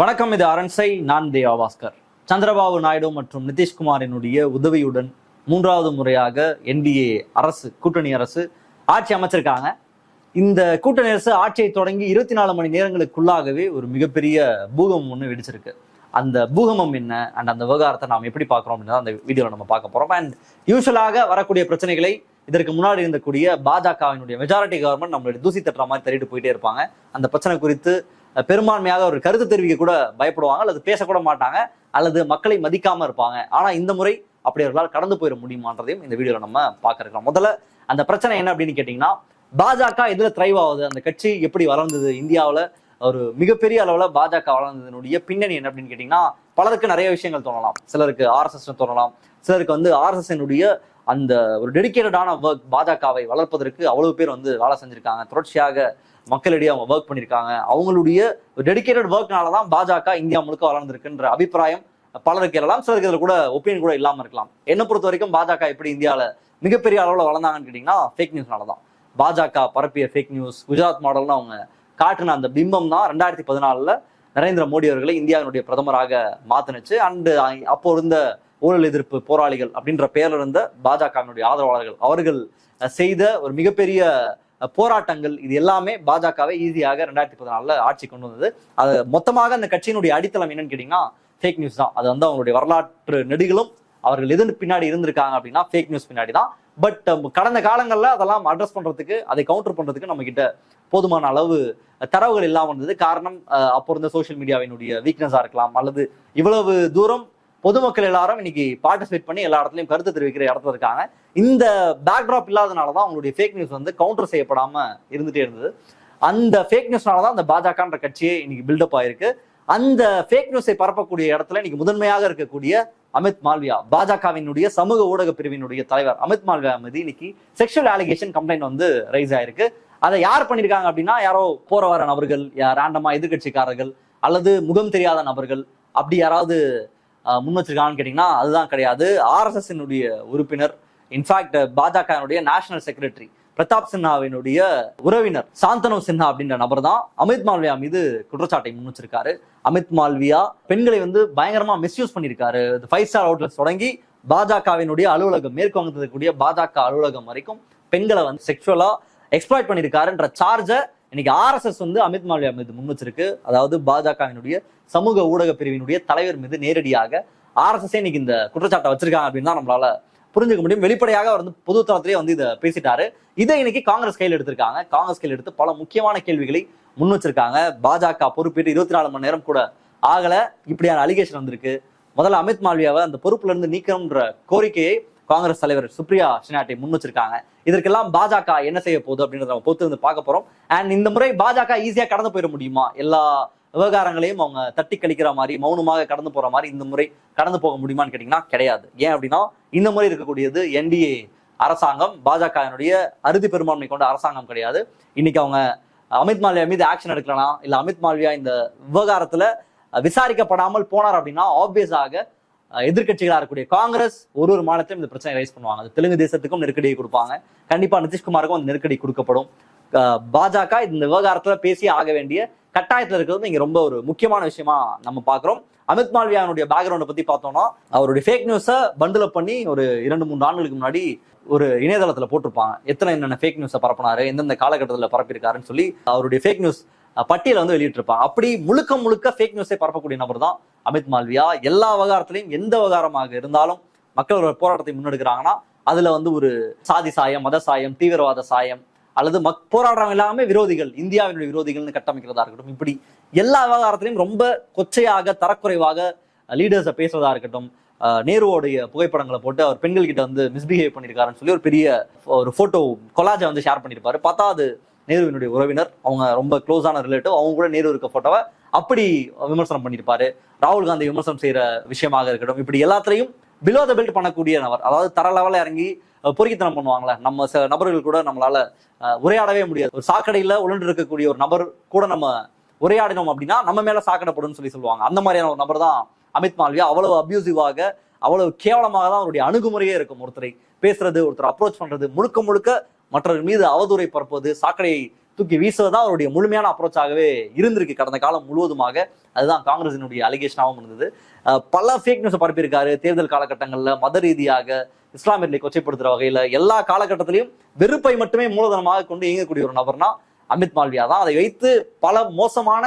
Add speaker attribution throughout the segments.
Speaker 1: வணக்கம் இது அரண்சை நான் தேவாஸ்கர் சந்திரபாபு நாயுடு மற்றும் நிதிஷ்குமாரினுடைய உதவியுடன் மூன்றாவது முறையாக என்டிஏ அரசு கூட்டணி அரசு ஆட்சி அமைச்சிருக்காங்க. இந்த கூட்டணி அரசு ஆட்சியை தொடங்கி இருபத்தி நாலு மணி நேரங்களுக்குள்ளாகவே ஒரு மிகப்பெரிய பூகம்பம் ஒன்று வெடிச்சிருக்கு. அந்த பூகமம் என்ன அண்ட் அந்த விவகாரத்தை நாம் எப்படி பார்க்குறோம் அப்படின்னு அந்த வீடியோவில் நம்ம பார்க்க போறோம். அண்ட் யூஸ்வலாக வரக்கூடிய பிரச்சனைகளை இதற்கு முன்னாடி இருந்தக்கூடிய பாஜகவினுடைய மெஜாரிட்டி கவர்மெண்ட் நம்மளுடைய தூசி தட்டுற மாதிரி தள்ளிட்டு போயிட்டே இருப்பாங்க. அந்த பிரச்சனை குறித்து பெரும்பான்மையாக ஒரு கருத்து தெரிவிக்க கூட பயப்படுவாங்க அல்லது பேசக்கூட மாட்டாங்க அல்லது மக்களை மதிக்காம இருப்பாங்க. ஆனா இந்த முறை அப்படி அவர்களால் கடந்து போயிட முடியுமான்றதையும் இந்த வீடியோல நம்ம பார்க்க முதல்ல அந்த பிரச்சனை என்ன அப்படின்னு கேட்டீங்கன்னா பாஜக எதுல த்ரைவ் ஆகுது அந்த கட்சி எப்படி வளர்ந்தது? இந்தியாவில் ஒரு மிகப்பெரிய அளவுல பாஜக வளர்ந்ததனுடைய பின்னணி என்ன அப்படின்னு கேட்டீங்கன்னா பலருக்கு நிறைய விஷயங்கள் தோணலாம். சிலருக்கு ஆர்எஸ்எஸ் தோணலாம். சிலருக்கு வந்து ஆர்எஸ்எஸ்னுடைய அந்த ஒரு டெடிக்கேட்டடான ஒர்க் பாஜகவை வளர்ப்பதற்கு அவ்வளவு பேர் வந்து வேலை செஞ்சிருக்காங்க. தொடர்ச்சியாக மக்களிடையே அவங்க ஒர்க் பண்ணியிருக்காங்க. அவங்களுடைய டெடிக்கேட்டட் ஒர்க்னால தான் பாஜக இந்தியா முழுக்க வளர்ந்துருக்குன்ற அபிப்பிராயம் பலருக்கு எல்லாம் சிலருக்கு இதில் கூட ஒப்பீனியன் கூட இல்லாமல் இருக்கலாம். என்னை பொறுத்த வரைக்கும் பாஜக எப்படி இந்தியாவில் மிகப்பெரிய அளவில் வளர்ந்தாங்கன்னு கேட்டிங்கன்னா ஃபேக் நியூஸ்னால தான் பாஜக பரப்பிய ஃபேக் நியூஸ் குஜராத் மாடல்னு அவங்க காட்டின அந்த பிம்பம் தான் ரெண்டாயிரத்தி பதினாலில் நரேந்திர மோடி அவர்களை இந்தியாவினுடைய பிரதமராக மாத்தினுச்சு. அண்டு அப்போ இருந்த ஊழல் எதிர்ப்பு போராளிகள் அப்படின்ற பெயரில் இருந்த பாஜகவினுடைய ஆதரவாளர்கள் அவர்கள் செய்த ஒரு மிகப்பெரிய போராட்டங்கள் இது எல்லாமே பாஜகவை ஈஸியாக ரெண்டாயிரத்தி பதினாலில் ஆட்சி கொண்டு வந்தது. அது மொத்தமாக அந்த கட்சியினுடைய அடித்தளம் என்னன்னு கேட்டீங்கன்னா ஃபேக் நியூஸ் தான். அது வந்து அவங்களுடைய வரலாற்று நெடுகளும் அவர்கள் எது பின்னாடி இருந்திருக்காங்க அப்படின்னா ஃபேக் நியூஸ் பின்னாடி தான். பட் கடந்த காலங்களில் அதெல்லாம் அட்ரஸ் பண்ணுறதுக்கு அதை கவுண்டர் பண்ணுறதுக்கு நம்ம கிட்ட போதுமான அளவு தரவுகள் இல்லாமல் இருந்தது. காரணம் அப்போ இருந்த சோஷியல் மீடியாவினுடைய வீக்னஸாக இருக்கலாம் அல்லது இவ்வளவு தூரம் பொதுமக்கள் எல்லாரும் இன்னைக்கு பார்ட்டிசிபேட் பண்ணி எல்லா இடத்துலையும் கருத்து தெரிவிக்கிற இடத்துல இருக்காங்க. இந்த பேக்ட்ராப் இல்லாதனால தான் அவங்களுடைய ஃபேக் நியூஸ் வந்து கவுண்டர் செய்யப்படாம இருந்துட்டே இருந்தது. அந்த ஃபேக் நியூஸ்னால தான் அந்த பாஜகன்ற கட்சியே இன்னைக்கு பில்டப் ஆயிருக்கு. அந்த ஃபேக் நியூஸை பரப்பக்கூடிய இடத்துல இன்னைக்கு முதன்மையாக இருக்கக்கூடிய அமித் மால்வியா பாஜகவினுடைய சமூக ஊடக பிரிவினுடைய தலைவர் அமித் மால்வியா மீது இன்னைக்கு செக்ஷுவல் அலிகேஷன் கம்ப்ளைண்ட் வந்து ரைஸ் ஆயிருக்கு. அதை யார் பண்ணியிருக்காங்க அப்படின்னா யாரோ போற வர நபர்கள் ரேண்டமா எதிர்கட்சிக்காரர்கள் அல்லது முகம் தெரியாத நபர்கள் அப்படி யாராவது முன் வச்சிருக்காங்கன்னு கேட்டீங்கன்னா அதுதான் கிடையாது. ஆர்எஸ்எஸ் உறுப்பினர் இன்ஃபேக்ட் பாஜகவினுடைய நேஷனல் செக்ரட்டரி பிரதாப் சின்ஹாவினுடைய உறவினர் சாந்தனு சின்ஹா அப்படின்ற நபர் தான் அமித் மால்வியா மீது குற்றச்சாட்டை முன் வச்சிருக்காரு. அமித் மால்வியா பெண்களை வந்து பயங்கரமா மிஸ்யூஸ் பண்ணியிருக்காரு. ஃபைவ் ஸ்டார் அவுட்லெட்ஸ் தொடங்கி பாஜகவினுடைய அலுவலகம் மேற்கு வங்கத்தில் இருக்கக்கூடிய பாஜக அலுவலகம் வரைக்கும் பெண்களை வந்து செக்ஷுவலா எக்ஸ்ப்ளாய்ட் பண்ணியிருக்காருன்ற சார்ஜை இன்னைக்கு ஆர்எஸ்எஸ் வந்து அமித் மால்வியா மீது முன் வச்சிருக்கு அதாவது பாஜகவினுடைய சமூக ஊடக பிரிவினுடைய தலைவர் மீது நேரடியாக ஆர்எஸ்எஸ் இன்னைக்கு இந்த குற்றச்சாட்டை வச்சிருக்காங்க அப்படின்னு தான் நம்மளால புரிஞ்சுக்க முடியும். வெளிப்படையாக அவர் வந்து பொது தளத்திலேயே வந்து இதை பேசிட்டாரு. இதை இன்னைக்கு காங்கிரஸ் கையில் எடுத்திருக்காங்க. காங்கிரஸ் கையில் எடுத்து பல முக்கியமான கேள்விகளை முன் வச்சிருக்காங்க பாஜக பொறுப்பேற்று இருபத்தி நாலு மணி நேரம் கூட ஆகல. இப்படியான அலிகேஷன் வந்திருக்கு. முதல்ல அமித் மால்வியாவை அந்த பொறுப்புல இருந்து நீக்கணும்ன்ற கோரிக்கையை காங்கிரஸ் தலைவர் சுப்ரியா சினாட்டை முன் வச்சிருக்காங்க. இதற்கெல்லாம் பாஜக என்ன செய்ய போகுது அப்படின்றத நம்ம பொறுத்து வந்து பார்க்க போறோம். அண்ட் இந்த முறை பாஜக ஈஸியா கடந்து போயிட முடியுமா? எல்லா விவகாரங்களையும் அவங்க தட்டி கழிக்கிற மாதிரி மௌனமாக கடந்து போற மாதிரி இந்த முறை கடந்து போக முடியுமான்னு கேட்டீங்கன்னா கிடையாது. ஏன் அப்படின்னா இந்த முறை இருக்கக்கூடியது என்டிஏ அரசாங்கம் பாஜகவினுடைய அறுதி பெரும்பான்மை கொண்ட அரசாங்கம் கிடையாது. இன்னைக்கு அவங்க அமித் மால்வியா மீது ஆக்ஷன் எடுக்கலாம் இல்ல அமித் மால்வியா இந்த விவகாரத்துல விசாரிக்கப்படாமல் போனார் அப்படின்னா ஆப்வியஸாக எதிர்கட்சிகளாக இருக்கக்கூடிய காங்கிரஸ் ஒரு ஒரு மாநிலத்திலும் இந்த பிரச்சனை ரைஸ் பண்ணுவாங்க. அது தெலுங்கு தேசத்துக்கும் நெருக்கடியை கொடுப்பாங்க. கண்டிப்பா நிதிஷ்குமாருக்கும் அந்த நெருக்கடி கொடுக்கப்படும். பாஜக இந்த விவகாரத்துல பேசி ஆக வேண்டிய கட்டாயத்துல இருக்கிறது இங்க ரொம்ப ஒரு முக்கியமான விஷயமா நம்ம பாக்குறோம் அமித் மால்வியானுடைய பேக்ரவுண்டை பத்தி பார்த்தோம்னா அவருடைய ஃபேக் நியூஸை பண்டில் பண்ணி ஒரு இரண்டு மூணு ஆண்டுகளுக்கு முன்னாடி ஒரு இணையதளத்துல போட்டிருப்பாங்க. எத்தனை என்னென்ன ஃபேக் நியூஸை பரப்பினாரு எந்தெந்த காலகட்டத்தில் பரப்பியிருக்காருன்னு சொல்லி அவருடைய ஃபேக் நியூஸ் பட்டியலை வந்து வெளியிட்டிருப்பான். அப்படி முழுக்க முழுக்க ஃபேக் நியூஸை பரப்பக்கூடிய நபர் தான் அமித் மால்வியா. எல்லா விவகாரத்திலையும் எந்த விவகாரமாக இருந்தாலும் மக்கள் ஒரு போராட்டத்தை முன்னெடுக்கிறாங்கன்னா அதுல வந்து ஒரு சாதி சாயம் மத சாயம் தீவிரவாத சாயம் அல்லது மக் போராடுறவங்க எல்லாமே விரோதிகள் இந்தியாவினுடைய விரோதிகள்னு கட்டமைக்கிறதா இருக்கட்டும் இப்படி எல்லா விவகாரத்திலையும் ரொம்ப கொச்சையாக தரக்குறைவாக லீடர்ஸை பேசுறதா இருக்கட்டும் நேருவோடைய புகைப்படங்களை போட்டு அவர் பெண்கள் கிட்ட வந்து மிஸ்பிஹேவ் பண்ணியிருக்காருன்னு சொல்லி ஒரு பெரிய ஒரு போட்டோ கொலாஜை வந்து ஷேர் பண்ணியிருப்பாரு. பார்த்தா அது நேருவினுடைய உறவினர் அவங்க ரொம்ப க்ளோஸான ரிலேட்டிவ் அவங்க கூட நேரு இருக்க போட்டோவை அப்படி விமர்சனம் பண்ணியிருப்பாரு. ராகுல் காந்தி விமர்சனம் செய்யற விஷயமாக இருக்கட்டும் இப்படி எல்லாத்திலையும் பிலோ த பெல்ட் பண்ணக்கூடிய நபர் அதாவது தர லெவலில் இறங்கி பொறுக்கித்தனம் பண்ணுவாங்களே நம்ம சில நபர்கள் கூட நம்மளால அஹ், உரையாடவே முடியாது. ஒரு சாக்கடையில உழண்டு இருக்கக்கூடிய ஒரு நபர் கூட நம்ம உரையாடினோம் அப்படின்னா நம்ம மேல சாக்கடைப்படும் சொல்லி சொல்லுவாங்க. அந்த மாதிரியான ஒரு நபர் தான் அமித் மால்வியா. அவ்வளவு அபியூசிவாக அவ்வளவு கேவலமாக தான் அவருடைய அணுகுமுறையே இருக்கும். ஒருத்தரை பேசுறது ஒருத்தர் அப்ரோச் பண்றது முழுக்க முழுக்க மற்றவர்கள் மீது அவதூறை பரப்புவது சாக்கடையை தூக்கி வீசுவதுதான் அவருடைய முழுமையான அப்ரோச்சாகவே இருந்திருக்கு கடந்த காலம் முழுவதுமாக. அதுதான் காங்கிரசினுடைய அலிகேஷனாகவும் இருந்தது. பல ஃபேக் நியூஸ் பரப்பியிருக்காரு. தேர்தல் காலகட்டங்களில் மத ரீதியாக இஸ்லாமியர்களை கொச்சைப்படுத்துகிற வகையில் எல்லா காலகட்டத்திலையும் வெறுப்பை மட்டுமே மூலதனமாக கொண்டு இயங்கக்கூடிய ஒரு நபர்னா அமித் மால்வியா தான். அதை வைத்து பல மோசமான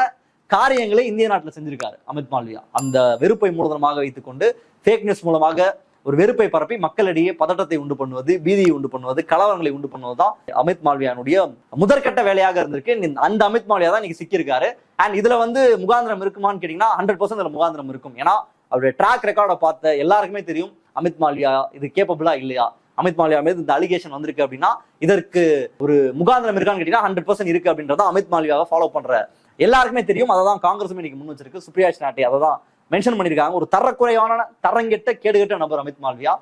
Speaker 1: காரியங்களை இந்திய நாட்டில் செஞ்சிருக்காரு அமித் மால்வியா. அந்த வெறுப்பை மூலதனமாக வைத்துக்கொண்டு ஃபேக் நியூஸ் மூலமாக ஒரு வெறுப்பை பரப்பி மக்களிடையே பதட்டத்தை உண்டு பண்ணுவது பீதியை உண்டு பண்ணுவது கலவரங்களை உண்டு பண்ணுவது தான் அமித் மால்வியானுடைய முதற்கட்ட வேலையாக இருந்திருக்கு. அந்த அமித் மால்வியா தான் இன்னைக்கு சிக்கியிருக்காரு. அண்ட் இதுல வந்து முகாந்திரம் இருக்குமான்னு கேட்டீங்கன்னா ஹண்ட்ரட் பர்சன்ட் இதுல முகாந்திரம் இருக்கும். ஏன்னா அவருடைய ட்ராக் ரெக்கார்டை பார்த்த எல்லாருக்குமே தெரியும் அமித் மால்வியா இது கேப்பபிளா இல்லையா? அமித் மாலியா மீது இந்த அலிகேஷன் வந்திருக்கு அப்படின்னா இதற்கு ஒரு முகாந்திரம் இருக்கான்னு கேட்டீங்கன்னா ஹண்ட்ரட் பர்சன்ட் இருக்கு அப்படின்றத அமித் மால்வியாவை ஃபாலோ பண்ற. எல்லாருக்குமே தெரியும் அதை தான் காங்கிரஸும் இன்னைக்கு முன் வச்சிருக்கு. சுப்ரியாஷ் நாட்டி அதை தான் மென்ஷன் பண்ணியிருக்காங்க. ஒரு தரக்குறைவான தரங்கெட்ட கேடுகெட்ட நபர் அமித் மால்வியா.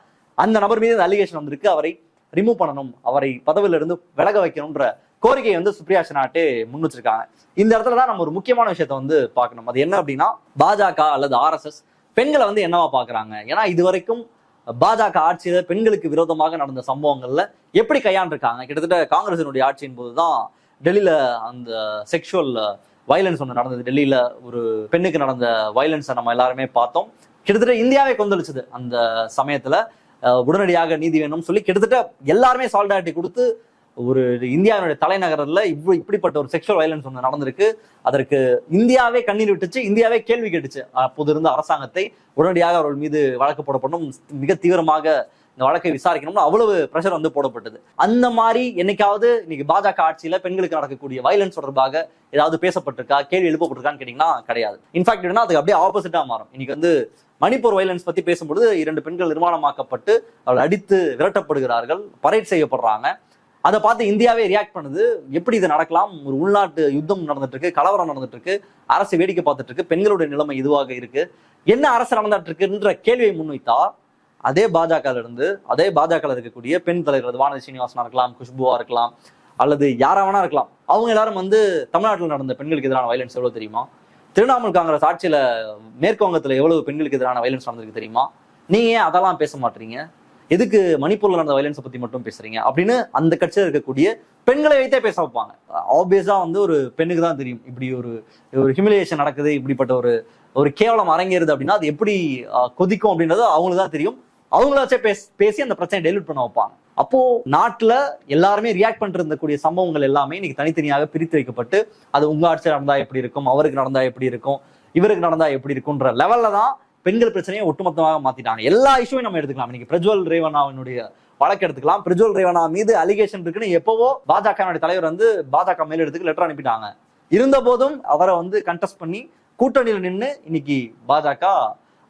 Speaker 1: அந்த நபர் மீது இந்த அலிகேஷன் வந்திருக்கு. அவரை ரிமூவ் பண்ணணும். அவரை பதவியில இருந்து விலக வைக்கணும்ன்ற கோரிக்கையை வந்து சுப்ரியா நாட்டே முன் வச்சிருக்காங்க. இந்த இடத்துல தான் நம்ம ஒரு முக்கியமான விஷயத்தை வந்து பார்க்கணும். அது என்ன அப்படின்னா பாஜக அல்லது ஆர்எஸ்எஸ் பெண்களை வந்து என்னவா பாக்குறாங்க ஏன்னா இது வரைக்கும் பாஜக ஆட்சியில பெண்களுக்கு விரோதமாக நடந்த சம்பவங்கள்ல எப்படி கையாண்டிருக்காங்க? கிட்டத்தட்ட காங்கிரசினுடைய ஆட்சியின் போதுதான் டெல்லியில அந்த செக்ஷுவல் வயலன்ஸ் ஒன்று நடந்தது. டெல்லியில் ஒரு பெண்ணுக்கு நடந்த வயலன்ஸை நம்ம எல்லாருமே பார்த்தோம். கிட்டத்தட்ட இந்தியாவே கொந்தளிச்சது அந்த சமயத்தில். உடனடியாக நீதி வேணும்னு சொல்லி கிட்டத்தட்ட எல்லாருமே சால்டாரிட்டி கொடுத்து ஒரு இந்தியாவினுடைய தலைநகரில் இவ்வளோ இப்படிப்பட்ட ஒரு செக்ஷுவல் வயலன்ஸ் ஒன்று நடந்திருக்கு. அதற்கு இந்தியாவே கண்ணீர் விட்டுச்சு இந்தியாவே கேள்வி கேட்டுச்சு. அப்போது இருந்த அரசாங்கத்தை உடனடியாக அவர்கள் மீது வழக்கு போடப்படும் மிக தீவிரமாக இந்த வழக்கை விசாரிக்கணும்னு அவ்வளவு ப்ரெஷர் வந்து போடப்பட்டது. அந்த மாதிரி என்னைக்காவது இன்னைக்கு பாஜக ஆட்சியில பெண்களுக்கு நடக்கக்கூடிய வயலன்ஸ் தொடர்பாக ஏதாவது பேசப்பட்டிருக்கா? கேள்வி எழுப்பப்பட்டிருக்கான்னு கேட்டீங்கன்னா கிடையாது. இன்ஃபேக்ட் என்னன்னா அதுக்கு அப்படியே ஆப்போசிட்டா மாறும். இன்னைக்கு வந்து மணிப்பூர் வயலன்ஸ் பத்தி பேசும்பொழுது இரண்டு பெண்கள் நிர்மாணமாக்கப்பட்டு அவர்கள் அடித்து விரட்டப்படுகிறார்கள் பரேட் செய்யப்படுறாங்க. அதை பார்த்து இந்தியாவே ரியாக்ட் பண்ணுது. எப்படி இது நடக்கலாம்? ஒரு உள்நாட்டு யுத்தம் நடந்துட்டு இருக்கு கலவரம் நடந்துட்டு இருக்கு அரசு வேடிக்கை பார்த்துட்டு இருக்கு பெண்களுடைய நிலைமை இதுவாக இருக்கு. என்ன அரசு நடந்துட்டு இருக்குன்ற கேள்வியை முன்வைத்தா அதே பாஜக இருந்து அதே பாஜக இருக்கக்கூடிய பெண் தலைவர் வானதி சீனிவாசனா இருக்கலாம் குஷ்புவா இருக்கலாம் அல்லது யாராவனா இருக்கலாம். அவங்க எல்லாரும் வந்து தமிழ்நாட்டில் நடந்த பெண்களுக்கு எதிரான வயலன்ஸ் எவ்வளவு தெரியுமா? திரிணாமுல் காங்கிரஸ் ஆட்சியில மேற்கு வங்கத்துல எவ்வளவு பெண்களுக்கு எதிரான வயலன்ஸ் நடந்திருக்கு தெரியுமா? நீங்க ஏன் அதெல்லாம் பேச மாட்டீங்க? எதுக்கு மணிப்பூர்ல நடந்த வயலன்ஸை பத்தி மட்டும் பேசுறீங்க? அப்படின்னு அந்த கட்சியில் இருக்கக்கூடிய பெண்களை வைத்தே பேச வைப்பாங்க. ஆப்வியஸா வந்து ஒரு பெண்ணுக்கு தான் தெரியும். இப்படி ஒரு ஒரு ஹியூமிலியேஷன் நடக்குது இப்படிப்பட்ட ஒரு ஒரு கேவலம் அரங்கேறுது அப்படின்னா அது எப்படி கொதிக்கும் அப்படின்றது அவங்களுக்கு தான் தெரியும். அவங்களாச்சே பேசி அந்த பிரச்சனை டெலிட் பண்ண வைப்பாங்க. அப்போ நாட்டுல எல்லாருமே ரியாக்ட் பண்ணிட்டு சம்பவங்கள் எல்லாமே இன்னைக்கு தனித்தனியாக பிரித்து வைக்கப்பட்டு அது உங்க ஆட்சி நடந்தா எப்படி இருக்கும் அவருக்கு நடந்தா எப்படி இருக்கும் இவருக்கு நடந்தா எப்படி இருக்கும்ன்ற லெவல்ல தான் பெண்கள் பிரச்சனையை ஒட்டுமொத்தமாக மாத்திட்டாங்க. எல்லா இஷ்யூவையும் நம்ம எடுத்துக்கலாம். இன்னைக்கு பிரஜ்வல் ரேவனாவினுடைய வழக்கு எடுத்துக்கலாம். பிரஜ்வல் ரேவனா மீது அலிகேஷன் இருக்குன்னு எப்பவோ பாஜக தலைவர் வந்து பாஜக மேலிடத்துக்கு லெட்டர் அனுப்பிட்டாங்க. இருந்த போதும் அவரை வந்து கண்டெஸ்ட் பண்ணி கூட்டணியில் நின்று இன்னைக்கு பாஜக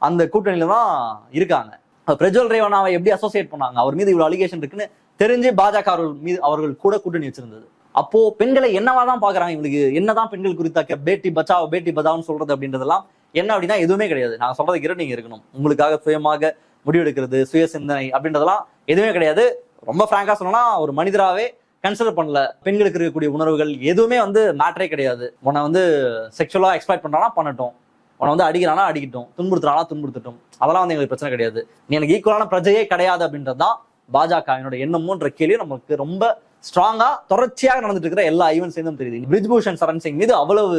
Speaker 1: அந்த கூட்டணியில தான் இருக்காங்க. பிரஜோல் ரேவனாவை எப்படி அசோசியேட் பண்ணாங்க? அவர் மீது இவ்வளவு அலிகேஷன் இருக்குன்னு தெரிஞ்சு பாஜக அவர்கள் மீது அவர்கள் கூட கூட்டணி வச்சிருந்தது. அப்போ பெண்களை என்னவா தான் பாக்குறாங்க இவங்களுக்கு என்னதான் பெண்கள் குறித்தாக்க பேட்டி பச்சாவ் பேட்டி பதாவ்னு சொல்றது அப்படின்றதெல்லாம் என்ன அப்படின்னா எதுவுமே கிடையாது. நான் சொல்றது கிட்ட நீங்க இருக்கணும். உங்களுக்காக சுயமாக முடிவெடுக்கிறது சுய சிந்தனை அப்படின்றதெல்லாம் எதுவுமே கிடையாது. ரொம்ப ஃப்ராங்கா சொல்லணும்னா ஒரு மனிதராகவே கன்சிடர் பண்ணல. பெண்களுக்கு இருக்கக்கூடிய உணர்வுகள் எதுவுமே வந்து மேட்டரே கிடையாது. உன்னை வந்து செக்ஷுவலா எக்ஸ்பெக்ட் பண்றானா பண்ணட்டும். உன்னை வந்து அடிக்கிறானா? அடிக்கட்டும். துன்புறுத்துறானா துன்புறுத்தட்டும். அதெல்லாம் வந்து எங்களுக்கு பிரச்சனை கிடையாது. நீ எனக்கு ஈக்குவலான பிரஜையே கிடையாது அப்படின்றது தான் பாஜக என்னோட எண்ணமுன்ற கேள்வி நமக்கு ரொம்ப ஸ்ட்ராங்கா தொடர்ச்சியாக நடந்துட்டு இருக்கிற எல்லா ஈவென்ட் சேர்ந்தும் தெரியுது. பிரிஜ்பூஷன் சரண் சிங் மீது அவ்வளவு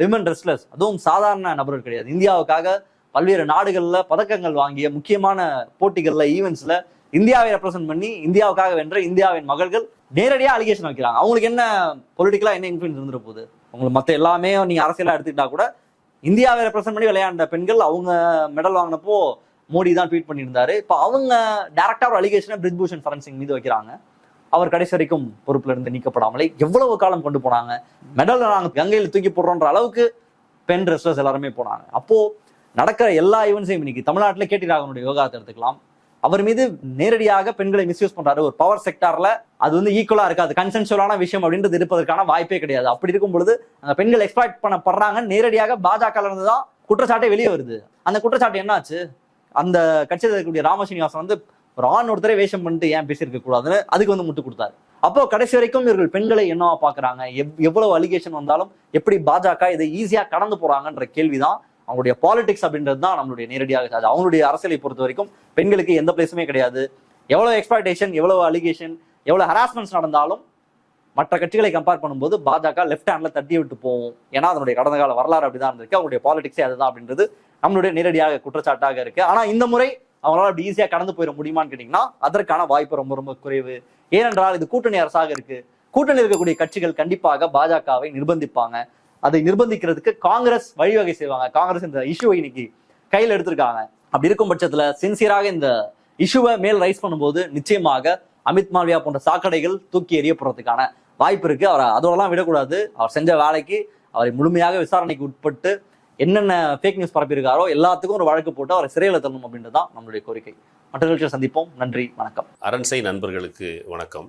Speaker 1: விமன் ரெஸ்லர்ஸ் அதுவும் சாதாரண நபர்கள் கிடையாது. இந்தியாவுக்காக பல்வேறு நாடுகள்ல பதக்கங்கள் வாங்கிய முக்கியமான போட்டிகள்ல ஈவெண்ட்ஸ்ல இந்தியாவை ரெப்ரசென்ட் பண்ணி இந்தியாவுக்காக வென்ற இந்தியாவின் மகள்கள் நேரடியாக அலிகேஷன் வைக்கிறாங்க. அவங்களுக்கு என்ன பொலிட்டிக்கலா என்ன இன்ஃபுளுன்ஸ் இருந்துட போகுது? உங்களுக்கு மற்ற எல்லாமே நீங்க அரசியலா எடுத்துக்கிட்டா கூட இந்தியாவை ரெப்ரசென்ட் பண்ணி விளையாண்ட பெண்கள் அவங்க மெடல் வாங்கினப்போ மோடி தான் ட்வீட் பண்ணியிருந்தாரு. இப்போ அவங்க டேரக்டா ஒரு அலிகேஷனை பிரிஜ்பூஷன் சரண் சிங் மீது வைக்கிறாங்க. அவர் கடைசி வரைக்கும் பொறுப்புல இருந்து நீக்கப்படாமலே எவ்வளவு காலம் கொண்டு போனாங்க? மெடல் நாங்கள் கங்கையில் தூக்கி போடுறோன்ற அளவுக்கு பெண் ரெஸ்லர்ஸ் எல்லாருமே போனாங்க. அப்போ நடக்கிற எல்லா ஈவெண்ட்ஸையும் இன்னைக்கு தமிழ்நாட்டில் கேட்டி ராகவனுடைய யோகாத்தை எடுத்துக்கலாம். அவர் மீது நேரடியாக பெண்களை மிஸ்யூஸ் பண்றாரு. ஒரு பவர் செக்டார்ல அது வந்து ஈக்குவலா இருக்காது. கன்சென்சுவலான விஷயம் அப்படின்றது இருப்பதற்கான வாய்ப்பே கிடையாது. அப்படி இருக்கும் பொழுது அந்த பெண்கள் எக்ஸ்பிளாய்ட் பண்ணப்படுறாங்க. நேரடியாக பாஜக இருந்து தான் குற்றச்சாட்டே வெளியே வருது. அந்த குற்றச்சாட்டு என்னாச்சு? அந்த கட்சியில் இருக்கக்கூடிய ராமசீனிவாசன் வந்து ஒரு ஆண் ஒருத்தரை வேஷம் பண்ணிட்டு ஏன் பேசியிருக்க கூடாதுன்னு அதுக்கு வந்து முட்டு கொடுத்தாரு. அப்போ கடைசி வரைக்கும் இவர்கள் பெண்களை என்னவா பாக்குறாங்க எவ்- எவ்வளவு அலிகேஷன் வந்தாலும் எப்படி பாஜக இதை ஈஸியா கடந்து போறாங்கன்ற கேள்விதான் அவங்களுடைய பாலிடிக்ஸ் அப்படின்றது தான் நம்மளுடைய நேரடியாக அது. அவங்களுடைய அரசியலை பொறுத்த வரைக்கும் பெண்களுக்கு எந்த பிளேஸுமே கிடையாது. எவ்வளோ எக்ஸ்பெக்டேஷன் எவ்வளோ அலிகேஷன் எவ்வளோ ஹராஸ்மெண்ட்ஸ் நடந்தாலும் மற்ற கட்சிகளை கம்பேர் பண்ணும்போது பாஜக லெஃப்ட் ஹேண்ட்ல தட்டி விட்டு போவோம் ஏன்னா அதனுடைய கடந்த கால வரலாறு அப்படிதான் இருந்திருக்கு. அவங்களுடைய பாலிடிக்ஸே அதுதான் அப்படின்றது நம்மளுடைய நேரடியாக குற்றச்சாட்டாக இருக்கு. ஆனா இந்த முறை அவங்களால அப்படி ஈஸியாக கடந்து போயிட முடியுமான்னு கேட்டிங்கன்னா அதற்கான வாய்ப்பு ரொம்ப ரொம்ப குறைவு. ஏனென்றால் இது கூட்டணி அரசாக இருக்கு. கூட்டணி இருக்கக்கூடிய கட்சிகள் கண்டிப்பாக பாஜகவை நிர்பந்திப்பாங்க. அதை நிர்பந்திக்கிறதுக்கு காங்கிரஸ் வழிவகை செய்வாங்க. காங்கிரஸ் இந்த இஷ்யூவை இன்னைக்கு கையில் எடுத்திருக்காங்க. அப்படி இருக்கும் பட்சத்தில் சின்சியராக இந்த இஷ்யூவை மேல் ரைஸ் பண்ணும்போது நிச்சயமாக அமித் மால்வியா போன்ற சாக்கடைகள் தூக்கி எறியப்படுறதுக்கான வாய்ப்பு இருக்கு. அவரை அதோடலாம் விடக்கூடாது. அவர் செஞ்ச வேலைக்கு அவரை முழுமையாக விசாரணைக்கு உட்பட்டு என்னென்ன ஃபேக் நியூஸ் பரப்பியிருக்காரோ எல்லாத்துக்கும் ஒரு வழக்கு போட்டு அவரை சிறையில் தள்ளணும் அப்படின்றது தான் நம்மளுடைய கோரிக்கை. மற்ற நிகழ்ச்சியில் சந்திப்போம். நன்றி. வணக்கம்.
Speaker 2: அரண்சை நண்பர்களுக்கு வணக்கம்.